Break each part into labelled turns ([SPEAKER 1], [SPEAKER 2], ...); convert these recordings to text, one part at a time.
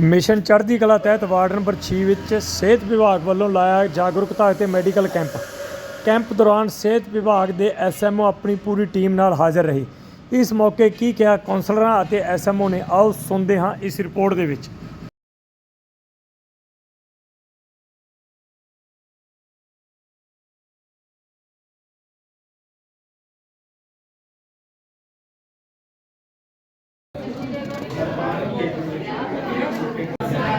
[SPEAKER 1] Mission ਚੜ੍ਹਦੀ ਕਲਾ ਤਹਿਤ ਵਾਰਡ ਨੰਬਰ 6 ਵਿੱਚ ਸਿਹਤ ਵਿਭਾਗ ਵੱਲੋਂ ਲਾਇਆ ਜਾਗਰੂਕਤਾ ਅਤੇ ਮੈਡੀਕਲ ਕੈਂਪ। ਕੈਂਪ ਦੌਰਾਨ ਸਿਹਤ ਵਿਭਾਗ ਦੇ ਐਸਐਮਓ ਆਪਣੀ ਪੂਰੀ ਟੀਮ ਨਾਲ ਹਾਜ਼ਰ ਰਹੀ। ਇਸ ਮੌਕੇ ਕੀ ਕਿਹਾ ਕਾਉਂਸਲਰਾਂ ਅਤੇ ਐਸਐਮਓ ਨੇ, ਆਓ ਸੁਣਦੇ ਹਾਂ ਇਸ ਰਿਪੋਰਟ ਦੇ ਵਿੱਚ।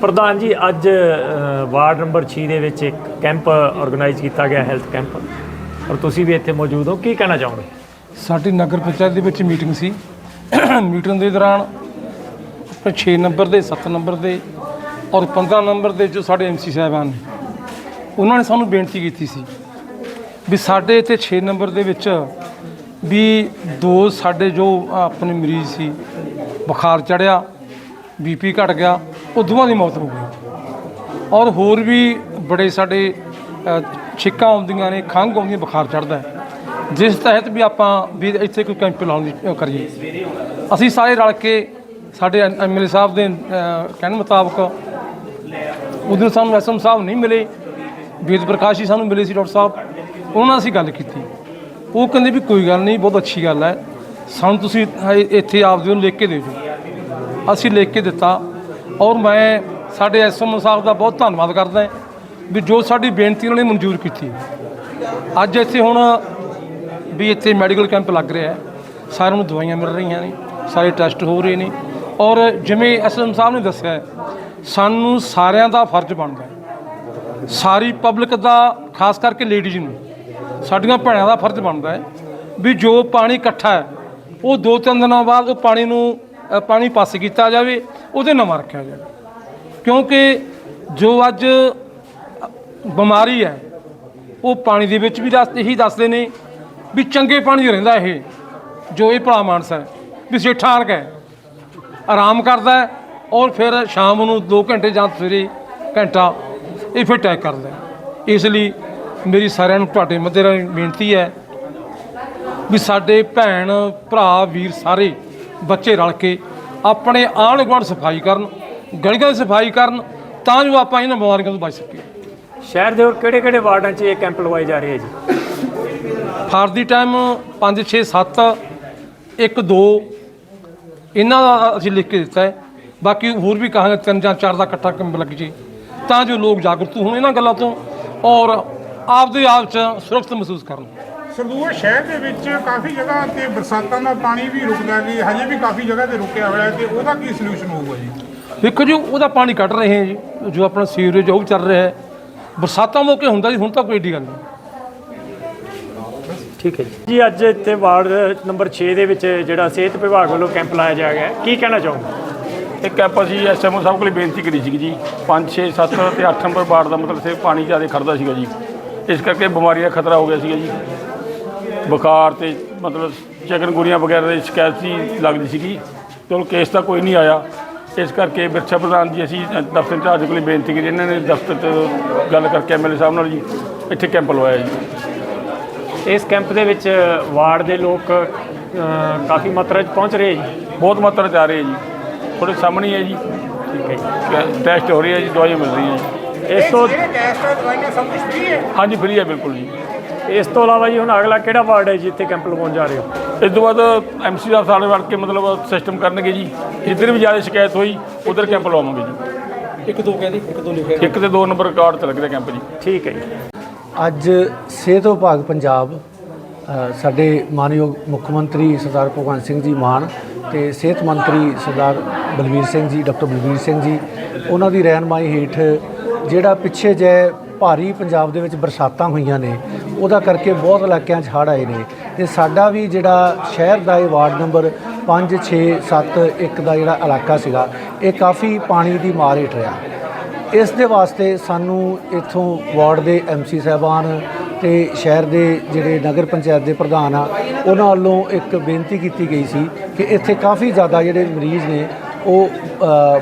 [SPEAKER 1] ਪ੍ਰਧਾਨ ਜੀ, ਅੱਜ ਵਾਰਡ ਨੰਬਰ 6 ਦੇ ਵਿੱਚ ਇੱਕ ਕੈਂਪ ਆਰਗੇਨਾਈਜ਼ ਕੀਤਾ ਗਿਆ, ਹੈਲਥ ਕੈਂਪ। ਔਰ ਤੁਸੀਂ ਵੀ ਇੱਥੇ ਮੌਜੂਦ ਹੋ, ਕੀ ਕਹਿਣਾ ਚਾਹੋਗੇ?
[SPEAKER 2] ਸਾਡੀ ਨਗਰ ਪੰਚਾਇਤ ਦੇ ਵਿੱਚ ਮੀਟਿੰਗ ਸੀ। ਮੀਟਿੰਗ ਦੇ ਦੌਰਾਨ ਆਪਣੇ 6 ਨੰਬਰ ਦੇ 7 ਨੰਬਰ ਦੇ ਔਰ 15 ਨੰਬਰ ਦੇ ਜੋ ਸਾਡੇ ਐਮਸੀ ਸਾਹਿਬਾਨ ਨੇ, ਉਹਨਾਂ ਨੇ ਸਾਨੂੰ ਬੇਨਤੀ ਕੀਤੀ ਸੀ ਵੀ ਸਾਡੇ ਇੱਥੇ 6 ਨੰਬਰ ਦੇ ਵਿੱਚ ਵੀ ਦੋ ਸਾਡੇ ਜੋ ਆਪਣੇ ਮਰੀਜ਼ ਸੀ ਬੁਖਾਰ ਚੜਿਆ ਬੀਪੀ ਘਟ ਗਿਆ ਉਦੋਂ ਦੀ ਮੌਤ ਹੋ ਗਈ। ਔਰ ਹੋਰ ਵੀ ਬੜੇ ਸਾਡੇ ਅ, ਛਿੱਕਾਂ ਆਉਂਦੀਆਂ ਨੇ ਖੰਘ ਆਉਂਦੀ ਬੁਖਾਰ ਚੜਦਾ ਜਿਸ ਤਹਿਤ ਵੀ ਆਪਾਂ ਵੀ ਇੱਥੇ ਕੋਈ ਕੈਂਪ ਲਾਉਣ ਦੀ ਕਰੀਏ। ਅਸੀਂ ਸਾਰੇ ਰਲ ਕੇ ਸਾਡੇ ਐਮਐਲਏ ਸਾਹਿਬ ਦੇ ਕਹਿਣ ਮੁਤਾਬਕ ਉਦੋਂ ਸਾਨੂੰ ਐਸਐਮ ਸਾਹਿਬ ਨਹੀਂ ਮਿਲੇ ਵੇਦ ਪ੍ਰਕਾਸ਼ ਜੀ ਸਾਨੂੰ ਮਿਲੇ ਸੀ ਡਾਕਟਰ ਸਾਹਿਬ ਉਹਨਾਂ ਨਾਲ ਅਸੀਂ ਗੱਲ ਕੀਤੀ। ਉਹ ਕਹਿੰਦੇ ਵੀ ਕੋਈ ਗੱਲ ਨਹੀਂ, ਬਹੁਤ ਅੱਛੀ ਗੱਲ ਹੈ। ਸਾਨੂੰ ਤੁਸੀਂ ਇੱਥੇ ਆਪਦੇ ਨੂੰ ਲਿਖ ਕੇ ਦੇ ਦਿਓ। ਅਸੀਂ ਲਿਖ ਕੇ ਦਿੱਤਾ। ਔਰ ਮੈਂ ਸਾਡੇ ਐਸਐਮ ਸਾਹਿਬ ਦਾ ਬਹੁਤ ਧੰਨਵਾਦ ਕਰਦਾ ਵੀ ਜੋ ਸਾਡੀ ਬੇਨਤੀ ਉਹਨਾਂ ਨੇ ਮਨਜ਼ੂਰ ਕੀਤੀ। ਅੱਜ ਇੱਥੇ ਹੁਣ ਵੀ ਇੱਥੇ ਮੈਡੀਕਲ ਕੈਂਪ ਲੱਗ ਰਿਹਾ ਹੈ। ਸਾਰਿਆਂ ਨੂੰ ਦਵਾਈਆਂ ਮਿਲ ਰਹੀਆਂ ਨੇ, ਸਾਰੇ ਟੈਸਟ ਹੋ ਰਹੇ ਨੇ। ਔਰ ਜਿਵੇਂ ਐਸਐਮ ਸਾਹਿਬ ਨੇ ਦੱਸਿਆ ਸਾਨੂੰ ਸਾਰਿਆਂ ਦਾ ਫਰਜ਼ ਬਣਦਾ ਸਾਰੀ ਪਬਲਿਕ ਦਾ, ਖਾਸ ਕਰਕੇ ਲੇਡੀਜ਼ ਨੂੰ। ਸਾਡੀਆਂ ਭੈਣਾਂ ਦਾ ਫਰਜ਼ ਬਣਦਾ ਹੈ ਵੀ ਜੋ ਪਾਣੀ ਇਕੱਠਾ ਹੈ ਉਹ ਦੋ ਤਿੰਨ ਦਿਨਾਂ ਬਾਅਦ ਉਹ ਪਾਣੀ ਨੂੰ ਅ, ਪਾਣੀ ਪਾਸ ਕੀਤਾ ਜਾਵੇ ਉਹਦੇ ਨਵਾਂ ਰੱਖਿਆ ਜਾਵੇ। ਕਿਉਂਕਿ ਜੋ ਅੱਜ ਬਿਮਾਰੀ ਹੈ ਉਹ ਪਾਣੀ ਦੇ ਵਿੱਚ ਵੀ ਦੱਸ ਇਹੀ ਦੱਸਦੇ ਨੇ ਵੀ ਚੰਗੇ ਪਾਣੀ 'ਚ ਰਹਿੰਦਾ ਇਹ ਜੋ ਇਹ ਭਲਾ ਮਾਨਸ ਹੈ ਵੀ ਸੇਠਾਂ ਹੈ ਆਰਾਮ ਕਰਦਾ ਹੈ ਔਰ ਫਿਰ ਸ਼ਾਮ ਨੂੰ 2 ਘੰਟੇ ਜਾਂ ਸਵੇਰੇ ਘੰਟਾ ਇਹ ਫਿਰ ਟੈਕ ਕਰਦਾ ਹੈ। ਇਸ ਲਈ ਮੇਰੀ ਸਾਰਿਆਂ ਨੂੰ ਤੁਹਾਡੇ ਮੱਦੇ ਰਾਹੀਂ ਬੇਨਤੀ ਹੈ ਵੀ ਸਾਡੇ ਭੈਣ ਭਰਾ ਵੀਰ ਸਾਰੇ ਬੱਚੇ ਰਲ ਕੇ ਆਪਣੇ ਆਂਢ ਗੁਆਂਢ ਸਫ਼ਾਈ ਕਰਨ ਗਲੀਆਂ ਦੀ ਸਫ਼ਾਈ ਕਰਨ ਤਾਂ ਜੋ ਆਪਾਂ ਇਹਨਾਂ ਬਿਮਾਰੀਆਂ ਤੋਂ ਬਚ ਸਕੀਏ।
[SPEAKER 1] ਸ਼ਹਿਰ ਦੇ ਹੋਰ ਕਿਹੜੇ ਕਿਹੜੇ ਵਾਰਡਾਂ 'ਚ ਇਹ ਕੈਂਪ ਲਗਵਾਏ ਜਾ ਰਹੇ ਹੈ ਜੀ?
[SPEAKER 2] ਫਾਰ ਦੀ ਟਾਈਮ 5 6 7 1 2 ਇਹਨਾਂ ਦਾ ਅਸੀਂ ਲਿਖ ਕੇ ਦਿੱਤਾ ਹੈ। ਬਾਕੀ ਹੋਰ ਵੀ ਕਹਾਂਗੇ ਤਿੰਨ ਜਾਂ ਚਾਰ ਦਾ ਇਕੱਠਾ ਕੰਮ ਲੱਗ ਜੇ ਤਾਂ ਜੋ ਲੋਕ ਜਾਗਰੂਕ ਹੋਣ ਇਹਨਾਂ ਗੱਲਾਂ ਤੋਂ। ਔਰ ਆਪਦੇ ਆਪ 'ਚ ਸੁਰੱਖਿਅਤ ਮਹਿਸੂਸ ਕਰਨ।
[SPEAKER 3] ਸਰਦੂਆ ਸ਼ਹਿਰ ਦੇ ਵਿੱਚ ਕਾਫੀ ਜਗ੍ਹਾ ਤੇ ਬਰਸਾਤਾਂ ਦਾ ਪਾਣੀ ਵੀ ਰੁਕਦਾ ਜੀ ਹਜੇ ਵੀ ਕਾਫੀ ਜਗ੍ਹਾ ਤੇ ਰੁਕਿਆ ਹੋਇਆ ਹੈ ਤੇ ਉਹਦਾ ਕੀ ਸੋਲੂਸ਼ਨ ਹੋਊਗਾ ਜੀ?
[SPEAKER 2] ਦੇਖੋ ਜੀ ਉਹਦਾ ਪਾਣੀ ਕੱਢ ਰਹੇ ਹਾਂ ਜੀ ਜੋ ਆਪਣਾ ਸੀਵਰੇਜ ਉਹ ਵੀ ਚੱਲ ਰਿਹਾ ਹੈ। ਬਰਸਾਤਾਂ ਮੌਕੇ ਹੁੰਦਾ ਜੀ ਹੁਣ ਤਾਂ ਕੋਈ ਏਡੀ ਗੱਲ ਨਹੀਂ।
[SPEAKER 1] ਠੀਕ ਹੈ ਜੀ। ਜੀ ਅੱਜ ਇੱਥੇ ਵਾਰਡ ਨੰਬਰ 6 ਦੇ ਵਿੱਚ ਜਿਹੜਾ ਸਿਹਤ ਵਿਭਾਗ ਵੱਲੋਂ ਕੈਂਪ ਲਾਇਆ ਜਾ ਗਿਆ ਹੈ ਕੀ ਕਹਿਣਾ ਚਾਹੋਗੇ?
[SPEAKER 4] ਇਹ ਕੈਂਪ ਅਸੀਂ ਐਸਐਮਓ ਸਾਹਿਬ ਕੋਲ ਬੇਨਤੀ ਕਰੀ ਸੀਗੀ ਜੀ। 5 6 7 ਤੇ 8 ਨੰਬਰ ਵਾਰਡ ਦਾ ਮਤਲਬ ਸੇ ਪਾਣੀ ਜ਼ਿਆਦਾ ਖੜਦਾ ਸੀਗਾ ਜੀ। ਇਸ ਕਰਕੇ ਬਿਮਾਰੀ ਦਾ ਖਤਰਾ ਹੋ ਗਿਆ ਸੀਗਾ ਜੀ। ਬੁਖਾਰ ਤੇ ਮਤਲਬ ਚਿਕਨਗੁਨੀਆ ਵਗੈਰਾ ਦੀ ਸ਼ਿਕਾਇਤ ਸੀ ਲੱਗਦੀ ਸੀਗੀ। ਚਲੋ ਕੇਸ ਤਾਂ ਕੋਈ ਨਹੀਂ ਆਇਆ। ਇਸ ਕਰਕੇ ਵਿਰਛਾ ਪ੍ਰਧਾਨ ਜੀ ਅਸੀਂ ਦਫ਼ਤਰ ਇੰਚਾਰਜ ਕੋਲ ਬੇਨਤੀ ਕੀਤੀ ਇਹਨਾਂ ਨੇ ਦਫ਼ਤਰ 'ਚ ਗੱਲ ਕਰਕੇ ਐਮਐਲਏ ਸਾਹਿਬ ਨਾਲ ਜੀ ਇੱਥੇ ਕੈਂਪ ਲਵਾਇਆ ਜੀ।
[SPEAKER 1] ਇਸ ਕੈਂਪ ਦੇ ਵਿੱਚ ਵਾਰਡ ਦੇ ਲੋਕ ਕਾਫੀ ਮਾਤਰਾ 'ਚ ਪਹੁੰਚ ਰਹੇ ਜੀ?
[SPEAKER 4] ਬਹੁਤ ਮਾਤਰਾ 'ਚ ਆ ਰਹੇ ਜੀ। ਤੁਹਾਡੇ ਸਾਹਮਣੇ ਹੀ ਜੀ।
[SPEAKER 1] ਠੀਕ ਹੈ
[SPEAKER 4] ਟੈਸਟ ਹੋ ਰਹੀ ਹੈ ਜੀ ਦਵਾਈਆਂ ਮਿਲ ਰਹੀਆਂ ਜੀ।
[SPEAKER 1] ਇਸ ਤੋਂ
[SPEAKER 3] ਜਿਹੜੇ ਟੈਸਟ ਦਵਾਈਆਂ ਸਭ ਕੁਝ ਫ੍ਰੀ ਹੈ?
[SPEAKER 4] ਹਾਂਜੀ ਫ੍ਰੀ ਹੈ ਬਿਲਕੁਲ ਜੀ।
[SPEAKER 1] ਇਸ ਤੋਂ ਇਲਾਵਾ ਜੀ ਹੁਣ ਅਗਲਾ ਕਿਹੜਾ ਵਾਰਡ ਹੈ ਜਿੱਥੇ ਕੈਂਪ ਲਗਾਉਣ ਜਾ ਰਹੇ ਹੋ?
[SPEAKER 4] ਇਸ ਤੋਂ ਬਾਅਦ ਐਮਸੀ ਸਾਹਿਬ ਸਾਡੇ ਵੜ ਕੇ ਮਤਲਬ ਸਿਸਟਮ ਕਰਨਗੇ ਜੀ। ਜਿੱਧਰ ਵੀ ਜ਼ਿਆਦਾ ਸ਼ਿਕਾਇਤ ਹੋਈ ਉਧਰ ਕੈਂਪ ਲਵਾਵਾਂਗੇ ਜੀ।
[SPEAKER 2] ਇੱਕ ਦੋ ਕਹਿੰਦੀ ਇੱਕ ਦੋ ਲਿਖਿਆ
[SPEAKER 4] ਇੱਕ ਤੇ ਦੋ ਨੰਬਰ ਰਿਕਾਰਡ ਤੇ ਲੱਗਦਾ ਕੈਂਪ ਜੀ।
[SPEAKER 1] ਠੀਕ ਹੈ ਜੀ।
[SPEAKER 5] ਅੱਜ ਸਿਹਤ ਵਿਭਾਗ ਪੰਜਾਬ ਅ, ਸਾਡੇ ਮਾਨਯੋਗ ਮੁੱਖ ਮੰਤਰੀ ਸਰਦਾਰ ਭਗਵੰਤ ਸਿੰਘ ਜੀ ਮਾਨ ਤੇ ਸਿਹਤ ਮੰਤਰੀ ਸਰਦਾਰ ਬਲਵੀਰ ਸਿੰਘ ਜੀ ਡਾਕਟਰ ਬਲਵੀਰ ਸਿੰਘ ਜੀ ਉਹਨਾਂ ਦੀ ਰਹਿਨਮਾਈ ਹੇਠ ਜਿਹੜਾ ਪਿੱਛੇ ਜੇ ਭਾਰੀ ਪੰਜਾਬ ਦੇ ਵਿੱਚ ਬਰਸਾਤਾਂ ਹੋਈਆਂ ਨੇ, ਉਹਦਾ ਕਰਕੇ ਬਹੁਤ ਇਲਾਕਿਆਂ 'ਚ ਹੜ੍ਹ ਆਏ ਨੇ। ਤੇ ਸਾਡਾ ਵੀ ਜਿਹੜਾ ਸ਼ਹਿਰ ਦਾ ਇਹ ਵਾਰਡ ਨੰਬਰ 5 6 7 1 ਦਾ ਜਿਹੜਾ ਇਲਾਕਾ ਸੀਗਾ, ਇਹ ਕਾਫੀ ਪਾਣੀ ਦੀ ਮਾਰ ਹੇਠ ਰਿਹਾ। ਇਸ ਦੇ ਵਾਸਤੇ ਸਾਨੂੰ ਇੱਥੋਂ ਵਾਰਡ ਦੇ ਐਮਸੀ ਸਾਹਿਬਾਨ ਤੇ ਸ਼ਹਿਰ ਦੇ ਜਿਹੜੇ ਨਗਰ ਪੰਚਾਇਤ ਦੇ ਪ੍ਰਧਾਨ ਆ, ਉਹਨਾਂ ਵੱਲੋਂ ਇੱਕ ਬੇਨਤੀ ਕੀਤੀ ਗਈ ਸੀ ਕਿ ਇੱਥੇ ਕਾਫੀ ਜ਼ਿਆਦਾ ਜਿਹੜੇ ਮਰੀਜ਼ ਨੇ, ਉਹ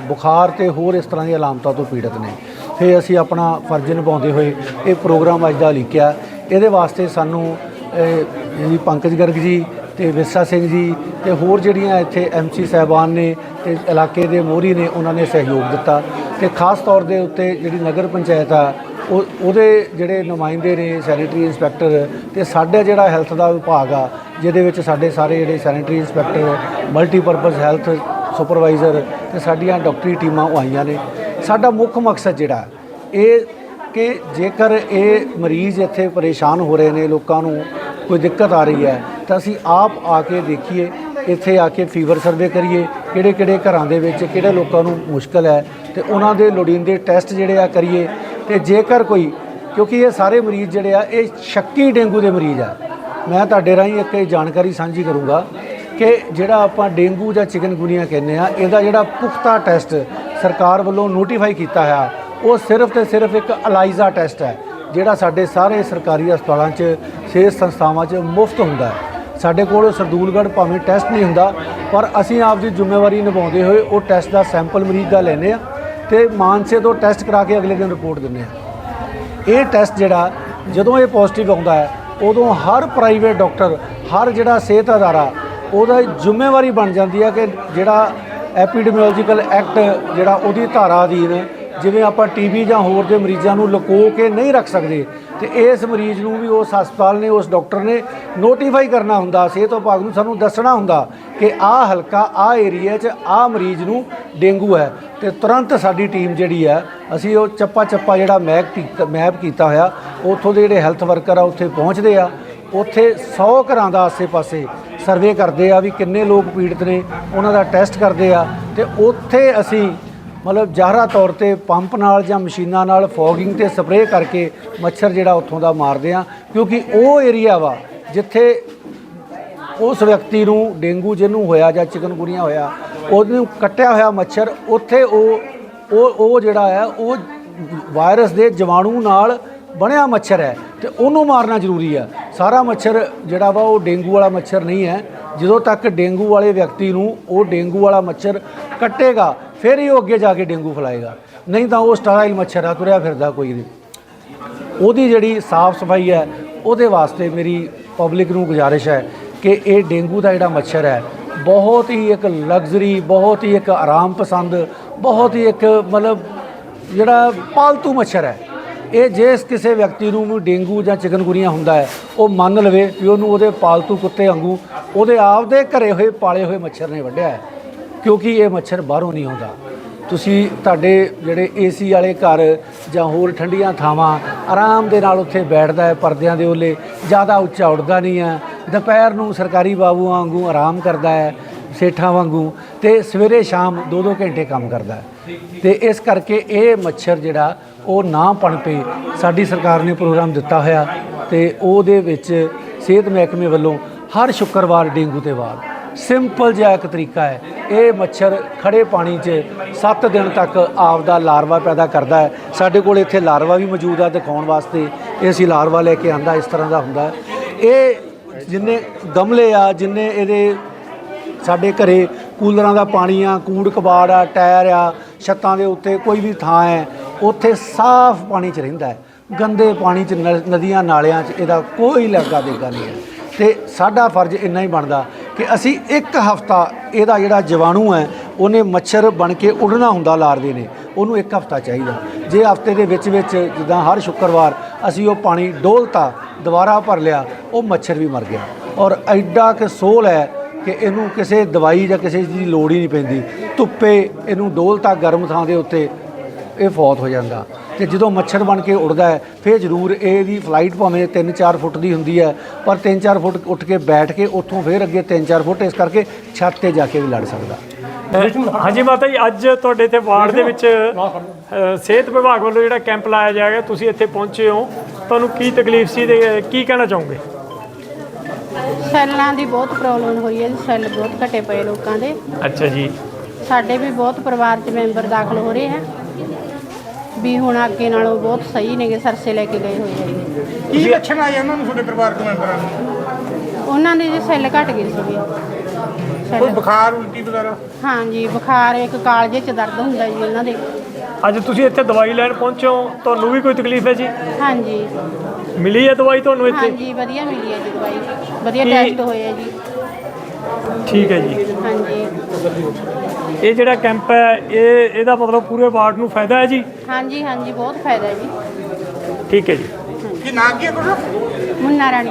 [SPEAKER 5] ਬੁਖਾਰ ਤੇ ਹੋਰ ਇਸ ਤਰ੍ਹਾਂ ਦੀਆਂ ਅਲਾਮਤਾਂ ਤੋਂ ਪੀੜਤ ਨੇ। ਫਿਰ ਅਸੀਂ ਆਪਣਾ ਫਰਜ਼ ਨਿਭਾਉਂਦੇ ਹੋਏ ਇਹ ਪ੍ਰੋਗਰਾਮ ਅੱਜ ਦਾ ਲਿਖਿਆ ਇਹਦੇ ਵਾਸਤੇ ਸਾਨੂੰ ਜੀ ਪੰਕਜ ਗਰਗ ਜੀ ਤੇ ਵਿਰਸਾ ਸਿੰਘ ਜੀ ਤੇ ਹੋਰ ਜਿਹੜੀਆਂ ਇੱਥੇ ਐਮਸੀ ਸਾਹਿਬਾਨ ਨੇ ਤੇ ਇਲਾਕੇ ਦੇ ਮੋਹਰੀ ਨੇ, ਉਹਨਾਂ ਨੇ ਸਹਿਯੋਗ ਦਿੱਤਾ। ਤੇ ਖਾਸ ਤੌਰ ਦੇ ਉੱਤੇ ਜਿਹੜੀ ਨਗਰ ਪੰਚਾਇਤ ਆ, ਉਹ, ਉਹਦੇ ਜਿਹੜੇ ਨੁਮਾਇੰਦੇ ਨੇ, ਸੈਨੀਟਰੀ ਇੰਸਪੈਕਟਰ ਤੇ ਸਾਡਾ ਜਿਹੜਾ ਹੈਲਥ ਦਾ ਵਿਭਾਗ ਆ, ਜਿਹਦੇ ਵਿੱਚ ਸਾਡੇ ਸਾਰੇ ਜਿਹੜੇ sanitary inspector, multipurpose health supervisor ਤੇ ਸਾਡੀਆਂ ਡਾਕਟਰੀ ਟੀਮਾਂ ਉਹ ਆਈਆਂ ਨੇ। ਸਾਡਾ ਮੁੱਖ ਮਕਸਦ ਜਿਹੜਾ ਇਹ ਕਿ ਜੇਕਰ ਇਹ ਮਰੀਜ਼ ਇੱਥੇ ਪਰੇਸ਼ਾਨ ਹੋ ਰਹੇ ਨੇ ਲੋਕਾਂ ਨੂੰ ਕੋਈ ਦਿੱਕਤ ਆ ਰਹੀ ਹੈ, ਤਾਂ ਅਸੀਂ ਆਪ ਆ ਕੇ ਦੇਖੀਏ, ਇੱਥੇ ਆ ਕੇ ਫੀਵਰ ਸਰਵੇ ਕਰੀਏ ਕਿਹੜੇ ਕਿਹੜੇ ਘਰਾਂ ਦੇ ਵਿੱਚ ਕਿਹੜੇ ਲੋਕਾਂ ਨੂੰ ਮੁਸ਼ਕਲ ਹੈ ਤੇ ਉਹਨਾਂ ਦੇ ਲੋੜੀਂਦੇ ਟੈਸਟ ਜਿਹੜੇ ਆ ਕਰੀਏ। ਤੇ ਜੇਕਰ ਕੋਈ, ਕਿਉਂਕਿ ਇਹ ਸਾਰੇ ਮਰੀਜ਼ ਜਿਹੜੇ ਆ, ਇਹ ਸ਼ੱਕੀ ਡੇਂਗੂ ਦੇ ਮਰੀਜ਼ ਆ। ਮੈਂ ਤੁਹਾਡੇ ਰਾਹੀਂ ਇੱਕ ਇਹ ਜਾਣਕਾਰੀ ਸਾਂਝੀ ਕਰੂੰਗਾ ਕਿ ਜਿਹੜਾ ਆਪਾਂ ਡੇਂਗੂ ਜਾਂ ਚਿਕਨਗੁਨੀਆ ਕਹਿੰਦੇ ਆ, ਇਹਦਾ ਜਿਹੜਾ ਪੁਖਤਾ ਟੈਸਟ ਸਰਕਾਰ ਵੱਲੋਂ ਨੋਟੀਫਾਈ ਕੀਤਾ ਹੈ, ਉਹ ਸਿਰਫ ਤੇ ਸਿਰਫ ਇੱਕ ਅਲਾਈਜ਼ਾ ਟੈਸਟ ਹੈ, ਜਿਹੜਾ ਸਾਡੇ ਸਾਰੇ ਸਰਕਾਰੀ ਹਸਪਤਾਲਾਂ 'ਚ, ਸਿਹਤ ਸੰਸਥਾਵਾਂ 'ਚ ਮੁਫਤ ਹੁੰਦਾ ਹੈ। ਸਾਡੇ ਕੋਲ ਸਰਦੂਲਗੜ੍ਹ ਭਾਵੇਂ ਟੈਸਟ ਨਹੀਂ ਹੁੰਦਾ, ਪਰ ਅਸੀਂ ਆਪ ਦੀ ਜ਼ਿੰਮੇਵਾਰੀ ਨਿਭਾਉਂਦੇ ਹੋਏ ਉਹ ਟੈਸਟ ਦਾ ਸੈਂਪਲ ਮਰੀਜ਼ ਦਾ ਲੈਂਦੇ ਆ ਤੇ ਮਾਨਸੇ ਤੋਂ ਟੈਸਟ ਕਰਾ ਕੇ ਅਗਲੇ ਦਿਨ ਰਿਪੋਰਟ ਦਿੰਦੇ ਆ ਇਹ ਟੈਸਟ ਜਿਹੜਾ, ਜਦੋਂ ਇਹ ਪੋਜ਼ਿਟਿਵ ਆਉਂਦਾ ਹੈ, ਉਦੋਂ ਹਰ ਪ੍ਰਾਈਵੇਟ ਡਾਕਟਰ ਹਰ ਜਿਹੜਾ ਸਿਹਤ ਅਦਾਰਾ, ਉਹਦਾ ਜ਼ਿੰਮੇਵਾਰੀ ਬਣ ਜਾਂਦੀ ਹੈ ਕਿ ਜਿਹੜਾ ਐਪੀਡੈਮੀਓਲੋਜੀਕਲ ਐਕਟ ਜਿਹੜਾ ਉਹਦੀ ਧਾਰਾ ਅਧੀਨ ਜਿਵੇਂ ਆਪਾਂ ਟੀਬੀ ਜਾਂ ਹੋਰ ਦੇ ਮਰੀਜ਼ਾਂ ਨੂੰ ਲੁਕੋ ਕੇ ਨਹੀਂ ਰੱਖ ਸਕਦੇ ਤੇ ਇਸ ਮਰੀਜ਼ ਨੂੰ ਵੀ ਉਸ ਹਸਪਤਾਲ ਨੇ, ਉਸ ਡਾਕਟਰ ਨੇ ਨੋਟੀਫਾਈ ਕਰਨਾ ਹੁੰਦਾ, ਸਿਹਤ ਵਿਭਾਗ ਨੂੰ ਸਾਨੂੰ ਦੱਸਣਾ ਹੁੰਦਾ ਕਿ ਆਹ ਹਲਕਾ, ਆਹ ਏਰੀਆ 'ਚ ਆਹ ਮਰੀਜ਼ ਨੂੰ ਡੇਂਗੂ ਹੈ ਤੇ ਤੁਰੰਤ ਸਾਡੀ ਟੀਮ ਜਿਹੜੀ ਹੈ, ਅਸੀਂ ਉਹ ਚੱਪਾ ਚੱਪਾ ਜਿਹੜਾ ਮੈਪ ਕੀਤਾ ਮੈਪ ਕੀਤਾ ਹੋਇਆ, ਉੱਥੋਂ ਦੇ ਜਿਹੜੇ ਹੈਲਥ ਵਰਕਰ ਆ, ਉੱਥੇ ਪਹੁੰਚਦੇ ਆ। ਉੱਥੇ 100 ਘਰਾਂ ਦਾ ਆਸੇ-ਪਾਸੇ ਸਰਵੇ ਕਰਦੇ ਆ ਵੀ ਕਿੰਨੇ ਲੋਕ ਪੀੜਤ ਨੇ, ਉਹਨਾਂ ਦਾ ਟੈਸਟ ਕਰਦੇ ਆ ਤੇ ਉੱਥੇ ਅਸੀਂ ਮਤਲਬ ਜ਼ਾਹਰਾ ਤੌਰ ਤੇ ਪੰਪ ਨਾਲ ਜਾਂ ਮਸ਼ੀਨਾਂ ਨਾਲ ਫੋਗਿੰਗ ਤੇ ਸਪਰੇਅ ਕਰਕੇ ਮੱਛਰ ਜਿਹੜਾ ਉੱਥੋਂ ਦਾ ਮਾਰਦੇ ਆ, ਕਿਉਂਕਿ ਉਹ ਏਰੀਆ ਵਾ ਜਿੱਥੇ ਉਸ ਵਿਅਕਤੀ ਨੂੰ ਡੇਂਗੂ ਜਿਹਨੂੰ ਹੋਇਆ ਜਾਂ ਚਿਕਨਗੁਨੀਆ ਹੋਇਆ, ਉਹਨੂੰ ਕੱਟਿਆ ਹੋਇਆ ਮੱਛਰ, ਉੱਥੇ ਉਹ ਉਹ ਜਿਹੜਾ ਹੈ ਉਹ ਵਾਇਰਸ ਦੇ ਜਵਾਣੂ ਨਾਲ ਬਣਿਆ ਮੱਛਰ ਹੈ ਤੇ ਉਹਨੂੰ ਮਾਰਨਾ ਜ਼ਰੂਰੀ ਆ ਸਾਰਾ ਮੱਛਰ ਜਿਹੜਾ ਵਾ ਉਹ ਡੇਂਗੂ ਵਾਲਾ ਮੱਛਰ ਨਹੀਂ ਹੈ। ਜਦੋਂ ਤੱਕ ਡੇਂਗੂ ਵਾਲੇ ਵਿਅਕਤੀ ਨੂੰ ਉਹ ਡੇਂਗੂ ਵਾਲਾ ਮੱਛਰ ਕੱਟੇਗਾ, ਫਿਰ ਹੀ ਉਹ ਅੱਗੇ ਜਾ ਕੇ ਡੇਂਗੂ ਫੈਲਾਏਗਾ। ਨਹੀਂ ਤਾਂ ਉਹ ਸਟਰਾਈਲ ਮੱਛਰ ਆ, ਤੁਰਿਆ ਫਿਰਦਾ ਕੋਈ ਨਹੀਂ। ਉਹਦੀ ਜਿਹੜੀ ਸਾਫ਼ ਸਫ਼ਾਈ ਹੈ, ਉਹਦੇ ਵਾਸਤੇ ਮੇਰੀ ਪਬਲਿਕ ਨੂੰ ਗੁਜ਼ਾਰਿਸ਼ ਹੈ ਕਿ ਇਹ ਡੇਂਗੂ ਦਾ ਜਿਹੜਾ ਮੱਛਰ ਹੈ, ਬਹੁਤ ਹੀ ਇੱਕ ਲਗਜ਼ਰੀ, ਬਹੁਤ ਹੀ ਇੱਕ ਆਰਾਮ ਪਸੰਦ, ਬਹੁਤ ਹੀ ਇੱਕ ਮਤਲਬ ਜਿਹੜਾ ਪਾਲਤੂ ਮੱਛਰ ਹੈ। ਇਹ ਜੇ ਕਿਸੇ ਵਿਅਕਤੀ ਨੂੰ ਵੀ ਡੇਂਗੂ ਜਾਂ ਚਿਕਨਗੁਨੀਆ ਹੁੰਦਾ ਹੈ, ਉਹ ਮੰਨ ਲਵੇ ਕਿ ਉਹਨੂੰ ਉਹਦੇ ਪਾਲਤੂ ਕੁੱਤੇ ਵਾਂਗੂ ਉਹਦੇ ਆਪਦੇ ਘਰੇ ਹੋਏ ਪਾਲੇ ਹੋਏ ਮੱਛਰ ਨੇ ਵੱਢਿਆ ਹੈ, ਕਿਉਂਕਿ ਇਹ ਮੱਛਰ ਬਾਹਰੋਂ ਨਹੀਂ ਆਉਂਦਾ। ਤੁਸੀਂ ਤੁਹਾਡੇ ਜਿਹੜੇ ਏਸੀ ਵਾਲੇ ਘਰ ਜਾਂ ਹੋਰ ਠੰਡੀਆਂ ਥਾਵਾਂ ਆਰਾਮ ਦੇ ਨਾਲ ਉੱਥੇ ਬੈਠਦਾ ਹੈ ਪਰਦਿਆਂ ਦੇ ਓਲੇ ਜ਼ਿਆਦਾ ਉੱਚਾ ਉੱਡਦਾ ਨਹੀਂ ਹੈ, ਦੁਪਹਿਰ ਨੂੰ ਸਰਕਾਰੀ ਬਾਬੂਆਂ ਵਾਂਗੂ ਆਰਾਮ ਕਰਦਾ ਹੈ ਸੇਠਾਂ ਵਾਂਗੂ ਤੇ ਸਵੇਰੇ ਸ਼ਾਮ 2-2 ਘੰਟੇ ਕੰਮ ਕਰਦਾ ਹੈ। ਤੇ ਇਸ ਕਰਕੇ ਇਹ ਮੱਛਰ ਜਿਹੜਾ, ਉਹ ਨਾ ਪਣਪੇ ਸਾਡੀ ਸਰਕਾਰ ਨੇ ਪ੍ਰੋਗਰਾਮ ਦਿੱਤਾ ਹੋਇਆ ਤੇ ਉਹਦੇ ਵਿੱਚ ਸਿਹਤ ਮਹਿਕਮੇ ਵੱਲੋਂ ਹਰ ਸ਼ੁੱਕਰਵਾਰ ਡੇਂਗੂ ਤੇ ਵਾਰ। ਸਿੰਪਲ ਜਿਹਾ ਇੱਕ ਤਰੀਕਾ ਹੈ। ਇਹ ਮੱਛਰ ਖੜੇ ਪਾਣੀ 'ਚ 7 ਦਿਨ ਤੱਕ ਆਪਦਾ ਲਾਰਵਾ ਪੈਦਾ ਕਰਦਾ ਹੈ। ਸਾਡੇ ਕੋਲ ਇੱਥੇ ਲਾਰਵਾ ਵੀ ਮੌਜੂਦ ਆ ਦਿਖਾਉਣ ਵਾਸਤੇ। ਇਹ ਅਸੀਂ ਲਾਰਵਾ ਲੈ ਕੇ ਆਂਦਾ, ਇਸ ਤਰ੍ਹਾਂ ਦਾ ਹੁੰਦਾ ਇਹ ਜਿੰਨੇ ਗਮਲੇ ਆ, ਜਿੰਨੇ ਇਹਦੇ ਸਾਡੇ ਘਰੇ ਕੂਲਰਾਂ ਦਾ ਪਾਣੀ ਆ, ਕੂੜ ਕਬਾੜ ਆ, ਟਾਇਰ ਆ, ਛੱਤਾਂ ਦੇ ਉੱਤੇ ਕੋਈ ਵੀ ਥਾਂ ਹੈ, ਉੱਥੇ ਸਾਫ਼ ਪਾਣੀ 'ਚ ਰਹਿੰਦਾ ਹੈ। ਗੰਦੇ ਪਾਣੀ 'ਚ ਨ- ਨਦੀਆਂ ਨਾਲਿਆਂ 'ਚ ਇਹਦਾ ਕੋਈ ਲੱਗਾ ਦੇਗਾ ਨਹੀਂ ਹੈ। ਤੇ ਸਾਡਾ ਫਰਜ਼ ਇੰਨਾ ਹੀ ਬਣਦਾ ਕਿ ਅਸੀਂ ਇੱਕ ਹਫਤਾ ਇਹਦਾ ਜਿਹੜਾ ਜੀਵਾਣੂ ਹੈ, ਉਹਨੇ ਮੱਛਰ ਬਣ ਕੇ ਉੱਡਣਾ ਹੁੰਦਾ ਲਾਰਦੇ ਨੇ, ਉਹਨੂੰ ਇੱਕ ਹਫਤਾ ਚਾਹੀਦਾ। ਜੇ ਹਫ਼ਤੇ ਦੇ ਵਿੱਚ ਵਿੱਚ ਜਿੱਦਾਂ ਹਰ ਸ਼ੁੱਕਰਵਾਰ ਅਸੀਂ ਉਹ ਪਾਣੀ ਡੋਲਤਾ, ਦੁਬਾਰਾ ਭਰ ਲਿਆ, ਉਹ ਮੱਛਰ ਵੀ ਮਰ ਗਿਆ। ਔਰ ਐਡਾ ਕਿ ਸੋਲ ਹੈ ਕਿ ਇਹਨੂੰ ਕਿਸੇ ਦਵਾਈ ਜਾਂ ਕਿਸੇ ਚੀਜ਼ ਦੀ ਲੋੜ ਹੀ ਨਹੀਂ ਪੈਂਦੀ। ਧੁੱਪੇ ਇਹਨੂੰ ਡੋਲਤਾ ਗਰਮ ਥਾਂ ਦੇ ਉੱਤੇ ਇਹ ਫੌਤ ਹੋ ਜਾਂਦਾ। ਤੇ ਜਦੋਂ ਮੱਛਰ ਬਣ ਕੇ ਉੱਡਦਾ ਹੈ, ਫਿਰ ਜ਼ਰੂਰ ਇਹਦੀ ਫਲਾਈਟ ਭਾਵੇਂ 3-4 ਫੁੱਟ ਦੀ ਹੁੰਦੀ ਹੈ, ਪਰ 3-4 ਫੁੱਟ ਉੱਠ ਕੇ ਬੈਠ ਕੇ ਉੱਥੋਂ ਫਿਰ ਅੱਗੇ 3-4 ਫੁੱਟ, ਇਸ ਕਰਕੇ ਛੱਤ ਤੇ ਜਾ ਕੇ ਵੀ ਲੜ ਸਕਦਾ।
[SPEAKER 1] ਹਾਂਜੀ ਮਾਤਾ ਜੀ, ਅੱਜ ਤੁਹਾਡੇ ਤੇ ਵਾਰਡ ਦੇ ਵਿੱਚ ਸਿਹਤ ਵਿਭਾਗ ਵੱਲੋਂ ਜਿਹੜਾ ਕੈਂਪ ਲਾਇਆ ਜਾਏਗਾ, ਤੁਸੀਂ ਇੱਥੇ ਪਹੁੰਚੇ ਹੋ। ਤੁਹਾਨੂੰ ਕੀ ਤਕਲੀਫ ਸੀ ਤੇ ਕੀ ਕਹਿਣਾ ਚਾਹੋਗੇ?
[SPEAKER 6] ਸੈੱਲਾਂ ਦੀ ਬਹੁਤ ਪ੍ਰੋਬਲਮ ਹੋਈ ਹੈ ਜੀ ਸੈੱਲ ਬਹੁਤ ਘਟੇ ਪਏ ਲੋਕਾਂ ਦੇ।
[SPEAKER 1] ਅੱਛਾ ਜੀ।
[SPEAKER 6] ਸਾਡੇ ਵੀ ਬਹੁਤ ਪਰਿਵਾਰ 'ਚ ਮੈਂਬਰ ਦਾਖਲ ਹੋ ਰਹੇ ਹੈ। ਵੀ ਹੁਣ ਅੱਗੇ ਨਾਲੋਂ ਬਹੁਤ ਸਹੀ ਨੇਗੇ ਸਰਸੇ ਲੈ ਕੇ ਗਏ ਹੋਏ ਹੈਗੇ।
[SPEAKER 3] ਕੀ ਲੱਛਣ ਆਏ ਉਹਨਾਂ ਨੂੰ ਤੁਹਾਡੇ ਪਰਿਵਾਰਕ ਮੈਂਬਰਾਂ ਨੂੰ?
[SPEAKER 6] ਉਹਨਾਂ ਦੇ ਜੀ ਸੈੱਲ ਘਟ ਗਏ ਸੀਗੇ।
[SPEAKER 3] ਕੋਈ
[SPEAKER 6] ਸੈੱਲ
[SPEAKER 3] ਬੁਖਾਰ ਉਲਟੀ ਵਗੈਰਾ?
[SPEAKER 6] ਹਾਂਜੀ ਬੁਖਾਰ ਇੱਕ ਕਾਲਜੇ 'ਚ ਦਰਦ ਹੁੰਦਾ ਜੀ ਉਹਨਾਂ ਦੇ।
[SPEAKER 1] ਅੱਜ ਤੁਸੀਂ ਇੱਥੇ ਦਵਾਈ ਲੈਣ ਪਹੁੰਚੇ ਹੋ ਤੁਹਾਨੂੰ ਵੀ ਕੋਈ ਤਕਲੀਫ ਹੈ ਜੀ?
[SPEAKER 6] ਹਾਂਜੀ।
[SPEAKER 1] ਮਿਲੀ ਹੈ ਦਵਾਈ ਤੁਹਾਨੂੰ ਇੱਥੇ?
[SPEAKER 6] ਹਾਂਜੀ ਵਧੀਆ ਮਿਲੀ ਹੈ ਜੀ ਦਵਾਈ। ਵਧੀਆ
[SPEAKER 1] ਕੀ-
[SPEAKER 6] ਟੈਸਟ ਹੋਏ ਹੈ ਜੀ।
[SPEAKER 1] ਠੀਕ ਹੈ ਜੀ।
[SPEAKER 6] ਹਾਂਜੀ।
[SPEAKER 1] ਇਹ ਜਿਹੜਾ ਕੈਂਪ ਹੈ ਇਹ ਇਹਦਾ ਮਤਲਬ ਪੂਰੇ ਵਾਰਡ ਨੂੰ ਫਾਇਦਾ ਹੈ ਜੀ?
[SPEAKER 6] ਹਾਂਜੀ ਹਾਂਜੀ ਬਹੁਤ ਫਾਇਦਾ ਹੈ ਜੀ।
[SPEAKER 1] ਠੀਕ ਹੈ ਜੀ।
[SPEAKER 3] ਕੀ ਨਾਂ ਕੀ ਹੈ ਤੁਹਾਡਾ
[SPEAKER 6] ਮੁੰਨਾ ਰਾਣੀ।